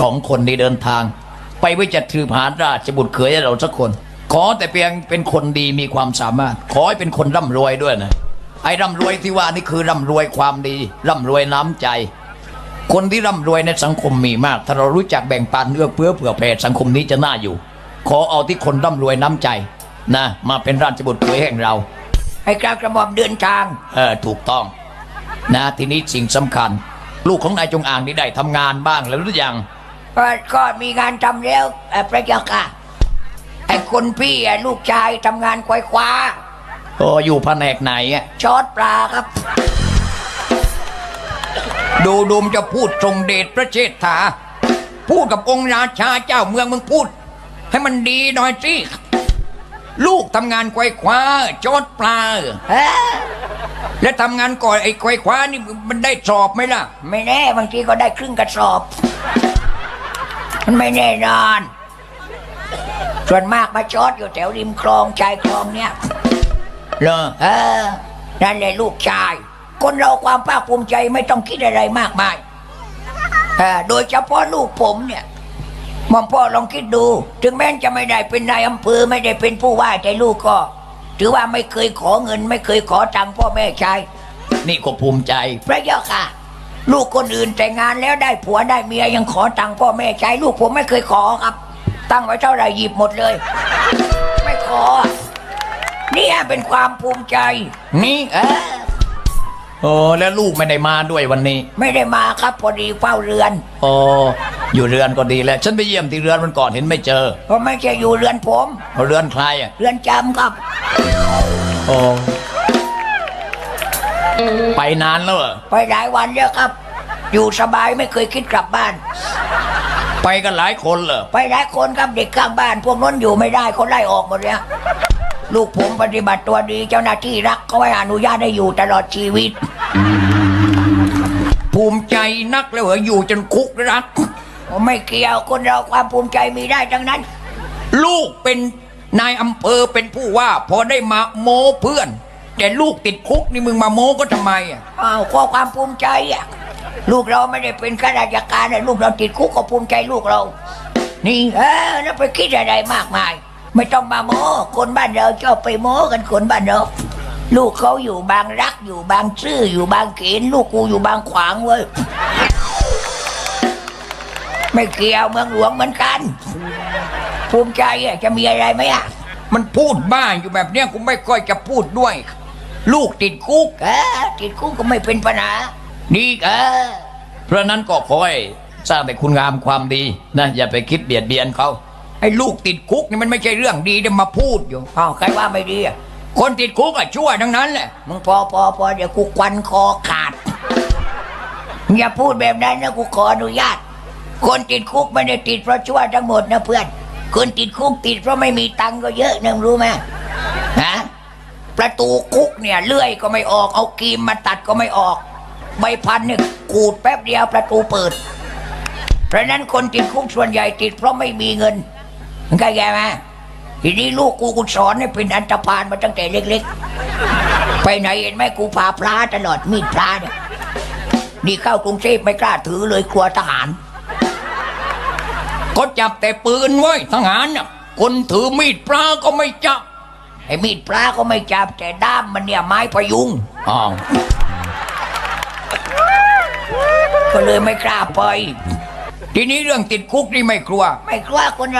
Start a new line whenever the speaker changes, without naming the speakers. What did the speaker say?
สองคนในเดินทาง ไปไว้จัดถือผานราชบุตรเขยให้เราสักคน ขอแต่เพียงเป็นคนดีมีความสามารถ ขอให้เป็นคนร่ำรวยด้วยนะไอ้ร่ำรวยที่ว่านี่คือร่ำรวยความดีร่ำรวยน้ำใจ คนที่ร่ำรวยในสังคมมีมาก ถ้าเรารู้จักแบ่งปันเอื้อเฟื้อเผื่อแผ่สังคมนี้จะน่าอยู่ ขอเอาที่คนร่ำรวยน้ำใจนะมาเป็นราชบุตรเขยแห่งเรา
ให้กล้ากระหม่อมเดินทาง
เออถูกต้อง นะทีนี้สิ่งสำคัญ ลูกของนายจงอางนี่ได้ทำงานบ้างแล้วหรือยัง
ก็ก็มีงานทำแล้วเอ่อพระเจ้าค่ะไอ้คนพี่อะลูกชายทำงานควายคว้า
โอ้อยู่แผนกไหนอะ
ชอดปลาครับ
ดูดูมนจะพูดทรงเดชพระเชษฐา พูดกับองค์ราชาเจ้าเมืองมึงพูด ให้มันดีหน่อยสิลูกทำงานควายคว้าจอดปลา
เอ้อ
และทำงานก่อนไอ้ควายคว้านี่มันได้สอบไหมล่ะ
ไม่แน่บางทีก็ได้ครึ่งกระสอบ มันไม่แน่นอน ส่วนมากมาจอดอยู่แถวริมคลองชายคลองเนี่ย
เหรอ
เออ นั่นแหละลูกชาย คนเราความภาคภูมิใจไม่ต้องคิดอะไรมากมายเออโดยเฉพาะลูกผมเนี่ยหมอมพ่อลองคิดดู ถึงแม้จะไม่ได้เป็นนายอำเภอไม่ได้เป็นผู้ว่าแต่ลูกก็ ถือว่าไม่เคยขอเงิน ไม่เคยขอตังค์พ่อแม่ใช้
นี่ก็ภูมิใจ
พระเจ้าค่ะ ลูกคนอื่นแต่งงานแล้วได้ผัวได้เมียยังขอตังค์พ่อแม่ใช้ลูกผมไม่เคยขอครับ ตั้งไว้เท่าไหร่หยิบหมดเลย ไม่ขอเนี่ยเป็นความภูมิใจ
นี่
เออ
โอ้แล้วลูกไม่ได้มาด้วยวันนี้
ไม่ได้มาครับพอดีเฝ้าเรือน
โอ้อยู่เรือนก็ดีแล้ว ฉันไปเยี่ยมที่เรือนมันก่อนเห็นไม่เจอ
เพราะไม่ใช่อยู่เรือนผม
เอาเรือนใครอะ
เรือนจำครับ
โอ้ ไปนานแล้วเหรอ
ไปหลายวันแล้วครับ อยู่สบายไม่เคยคิดกลับบ้าน
ไปกันหลายคนเหรอ
ไปหลายคนครับเด็กข้างบ้าน พวกนั้นอยู่ไม่ได้คนไล่ออกหมดแล้วลูกผมปฏิบัติตัวดีเจ้าหน้าที่รักเขาให้อนุญาตให้อยู่ตลอดชีวิต
ภูมิใจนักแล้วเหรออยู่จนคุกรัก
ผมไม่เกี่ยวคนเราความภูมิใจมีได้ทั้งนั้น
ลูกเป็นนายอำเภอเป็นผู้ว่า พอได้มาโม้เพื่อน แต่ลูกติดคุกนี่มึงมาโม้ก็ทำไมอะ
อ้าวข้อความภูมิใจอะลูกเราไม่ได้เป็นข้าราชการนะลูกเราติดคุกก็ภูมิใจลูกเรา นี่เออแล้วไปคิดอะไรมากมาย ไม่ต้องมาโม้คนบ้านเราชอบไปโม้กันคนบ้านเราลูกเขาอยู่บางรักอยู่บางซื่ออยู่บางเขนลูกกูอยู่บางขวางเว้ยไม่เกี่ยวเมืองหลวงเหมือนกัน ภูมิใจอะจะมีอะไรไหมอะ
มันพูดบ้าอยู่แบบเนี้ยกูไม่ค่อยจะพูดด้วย ลูกติดคุก
เออติดคุกก็ไม่เป็นปัญหา
นี่
เออ
เพราะนั้นก็ขอให้สร้างแต่คุณงามความดีนะอย่าไปคิดเบียดเบียนเขาไอ้ลูกติดคุกนี่มันไม่ใช่เรื่องดีจะมาพูดอยู่
อ้าวใครว่าไม่ดีอะ
คนติดคุกอะชั่วทั้งนั้นแหละ
มึงพอพอพอเดี๋ยวกูควันคอขาดอย่าพูดแบบนั้นนะกูขออนุญาต คนติดคุกไม่ได้ติดเพราะชั่วทั้งหมดนะเพื่อน คนติดคุกติดเพราะไม่มีตังค์ก็เยอะนึงรู้ไหมฮะ ประตูคุกเนี่ยเลื่อยก็ไม่ออก เอากรีมมาตัดก็ไม่ออก ใบพันเนี่ยขูดแป๊บเดียวประตูเปิด เพราะนั้นคนติดคุกส่วนใหญ่ติดเพราะไม่มีเงินมึงเข้าใจไหมทีนี้ลูกกูกูสอนให้เป็นอันตพานมาตั้งแต่เล็กๆ ไปไหนเห็นไหมกูพาพระตลอดมีดพระเนี่ยนี่เข้ากรุงเทพไม่กล้าถือเลยกลัวทหาร
ก็จับแต่ปืนไว้ทหารน่ะคนถือมีดปลาก็ไม่จับ
อ้มีดพระก็ไม่จับแต่ด้ามมันเนี่ยไม้พยุง
อ้าว
ก็เลยไม่กล้าไป
ทีนี้เรื่องติดคุกนี่ไม่กลัว
ไม่กลัวคนเรา